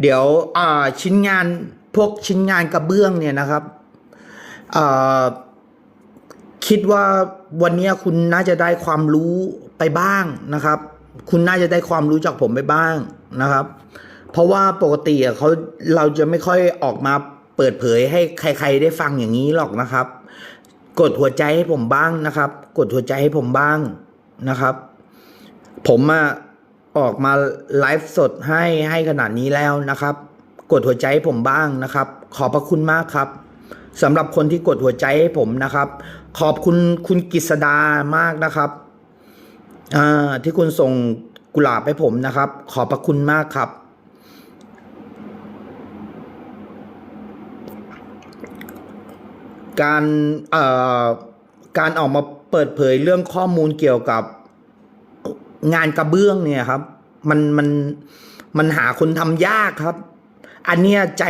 เดี๋ยวชิ้นงานพวกชิ้นงานกระเบื้องเนี่ยนะครับคิดว่าวันนี้คุณน่าจะได้ความรู้ไปบ้างนะครับ คุณน่าจะได้ความรู้จากผมไปบ้างนะครับ เพราะว่าปกติเขาเราจะไม่ค่อยออกมาเปิดเผยให้ใคร ๆ ได้ฟังอย่างนี้หรอกนะครับ กดหัวใจให้ผมบ้างนะครับ กดหัวใจให้ผมบ้างนะครับ ผมอะ ออกมาไลฟ์สดให้ให้ขนาดนี้แล้วนะครับ กดหัวใจให้ผมบ้างนะครับ ขอบพระคุณมากครับสำหรับคนที่กดหัวใจให้ผมนะครับ ขอบคุณคุณกิษดามากนะครับที่คุณส่งกุหลาบให้ผมนะครับ ขอบพระคุณมากครับ การเอ่อการออกมาเปิดเผยเรื่องข้อมูลเกี่ยวกับ งานกระเบื้องเนี่ยครับ มันมันมันหาคนทำยากครับ อันเนี้ยใจ